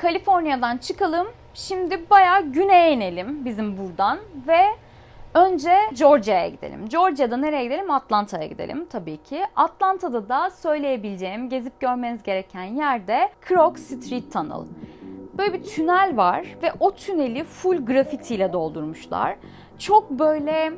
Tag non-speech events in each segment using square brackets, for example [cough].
Kaliforniya'dan çıkalım. Şimdi bayağı güneye inelim bizim buradan ve önce Georgia'ya gidelim. Georgia'da nereye gidelim? Atlanta'ya gidelim tabii ki. Atlanta'da da söyleyebileceğim, gezip görmeniz gereken yerde Crook Street Tunnel. Böyle bir tünel var ve o tüneli full grafitiyle doldurmuşlar. Çok böyle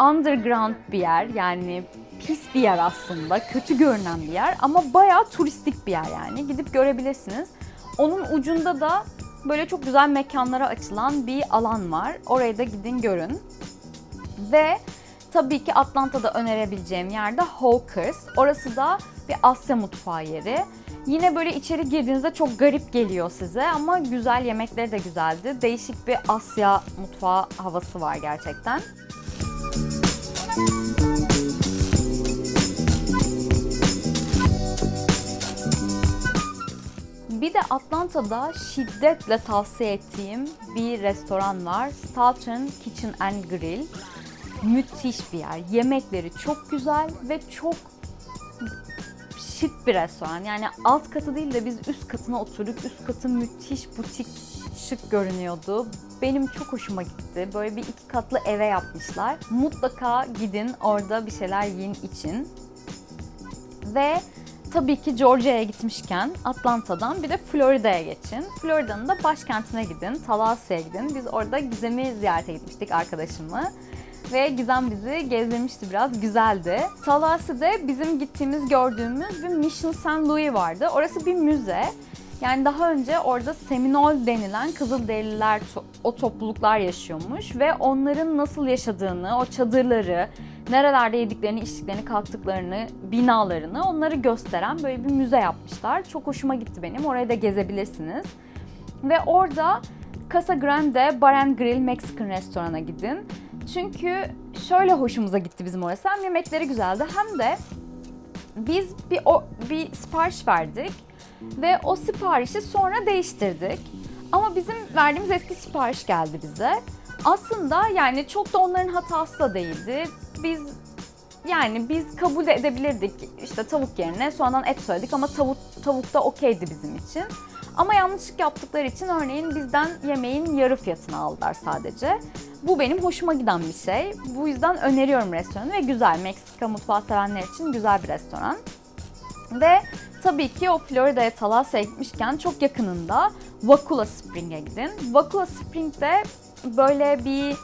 underground bir yer yani pis bir yer aslında, kötü görünen bir yer ama bayağı turistik bir yer yani. Gidip görebilirsiniz. Onun ucunda da böyle çok güzel mekanlara açılan bir alan var. Oraya da gidin görün. Ve tabii ki Atlanta'da önerebileceğim yerde Hawkers. Orası da bir Asya mutfağı yeri. Yine böyle içeri girdiğinizde çok garip geliyor size ama güzel yemekleri de güzeldi. Değişik bir Asya mutfağı havası var gerçekten. Bir de Atlanta'da şiddetle tavsiye ettiğim bir restoran var. Southern Kitchen and Grill. Müthiş bir yer. Yemekleri çok güzel ve çok şık bir restoran. Yani alt katı değil de biz üst katına oturduk. Üst katı müthiş butik şık görünüyordu. Benim çok hoşuma gitti. Böyle bir iki katlı eve yapmışlar. Mutlaka gidin orada bir şeyler yiyin için. Ve tabii ki Georgia'ya gitmişken Atlanta'dan bir de Florida'ya geçin. Florida'nın da başkentine gidin, Tallahassee'ye gidin. Biz orada Gizem'i ziyarete gitmiştik arkadaşımı. Ve Gizem bizi gezdirmişti biraz, güzeldi. Tallahassee'de bizim gittiğimiz, gördüğümüz bir Mission St. Louis vardı. Orası bir müze. Yani daha önce orada Seminole denilen Kızılderililer, o topluluklar yaşıyormuş ve onların nasıl yaşadığını, o çadırları, nerelerde yediklerini, içtiklerini, kalktıklarını, binalarını onları gösteren böyle bir müze yapmışlar. Çok hoşuma gitti benim. Orayı da gezebilirsiniz. Ve orada Casa Grande Bar and Grill Mexican restorana gidin. Çünkü şöyle hoşumuza gitti bizim orası. Hem yemekleri güzeldi hem de biz bir o, bir sipariş verdik ve o siparişi sonra değiştirdik. Ama bizim verdiğimiz eski sipariş geldi bize. Aslında yani çok da onların hatası da değildi. Biz yani biz kabul de edebilirdik işte tavuk yerine sonradan et söyledik ama tavuk tavuk da okeydi bizim için. Ama yanlışlık yaptıkları için örneğin bizden yemeğin yarı fiyatını aldılar sadece. Bu benim hoşuma giden bir şey. Bu yüzden öneriyorum restoranı ve güzel. Meksika mutfağı sevenler için güzel bir restoran. Ve tabii ki o Florida'ya Tallahassee'ye gitmişken çok yakınında Wakula Spring'e gidin. Wakula Spring'de böyle bir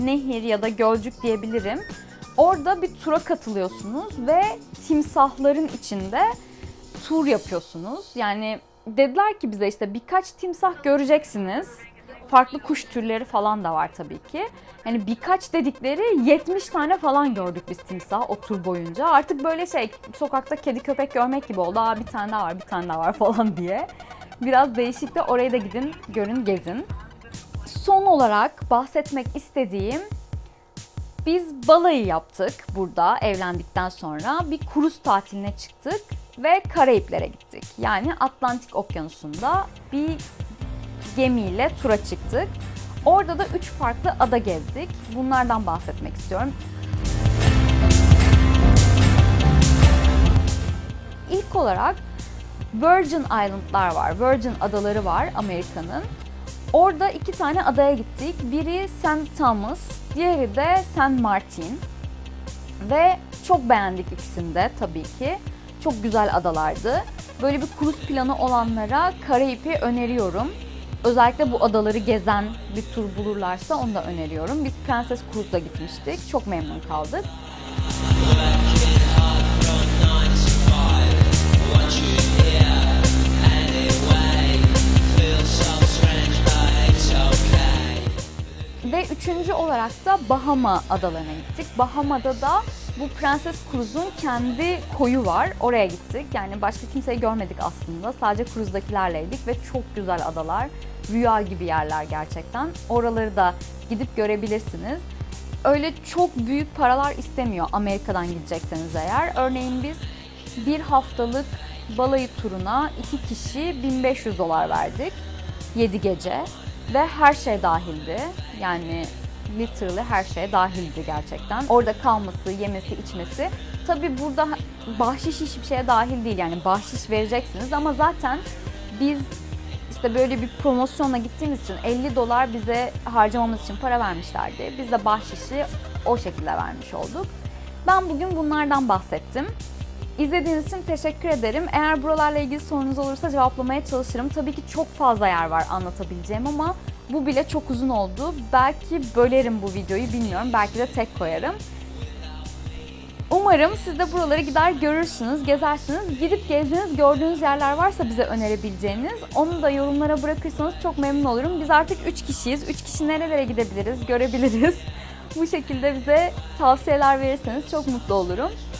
nehir ya da gölcük diyebilirim. Orada bir tura katılıyorsunuz ve timsahların içinde tur yapıyorsunuz. Yani dediler ki bize işte birkaç timsah göreceksiniz. Farklı kuş türleri falan da var tabii ki. Yani birkaç dedikleri 70 tane falan gördük biz timsah o tur boyunca. Artık böyle şey sokakta kedi köpek görmek gibi oldu. Aa bir tane daha var, bir tane daha var [laughs] falan diye. Biraz değişik de oraya da gidin, görün, gezin. Son olarak bahsetmek istediğim biz balayı yaptık burada evlendikten sonra. Bir kruz tatiline çıktık ve Karayiplere gittik. Yani Atlantik Okyanusu'nda bir gemiyle tura çıktık. Orada da üç farklı ada gezdik. Bunlardan bahsetmek istiyorum. İlk olarak Virgin Island'lar var. Virgin adaları var Amerika'nın. Orada iki tane adaya gittik. Biri St. Thomas, diğeri de St. Martin. Ve çok beğendik ikisini de tabii ki. Çok güzel adalardı. Böyle bir kruz planı olanlara Karayip'i öneriyorum. Özellikle bu adaları gezen bir tur bulurlarsa onu da öneriyorum. Biz Prenses Cruise'la gitmiştik. Çok memnun kaldık. Ve üçüncü olarak da Bahama adalarına gittik. Bahama'da da bu Prenses Cruise'un kendi koyu var. Oraya gittik. Yani başka kimseyi görmedik aslında. Sadece cruise'dakilerleydik ve çok güzel adalar. Rüya gibi yerler gerçekten. Oraları da gidip görebilirsiniz. Öyle çok büyük paralar istemiyor Amerika'dan gidecekseniz eğer. Örneğin biz bir haftalık balayı turuna iki kişi 1500 dolar verdik. 7 gece ve her şey dahildi. Yani literally her şey dahildi gerçekten. Orada kalması, yemesi, içmesi. Tabi burada bahşiş hiçbir şeye dahil değil. Yani bahşiş vereceksiniz ama zaten biz işte böyle bir promosyonla gittiğimiz için 50 dolar bize harcamamız için para vermişlerdi. Biz de bahşişi o şekilde vermiş olduk. Ben bugün bunlardan bahsettim. İzlediğiniz için teşekkür ederim. Eğer buralarla ilgili sorunuz olursa cevaplamaya çalışırım. Tabii ki çok fazla yer var anlatabileceğim ama bu bile çok uzun oldu. Belki bölerim bu videoyu bilmiyorum. Belki de tek koyarım. Umarım siz de buraları gider görürsünüz, gezersiniz. Gidip gezdiğiniz, gördüğünüz yerler varsa bize önerebileceğiniz, onu da yorumlara bırakırsanız çok memnun olurum. Biz artık 3 kişiyiz. 3 kişi nerelere gidebiliriz, görebiliriz. Bu şekilde bize tavsiyeler verirseniz çok mutlu olurum.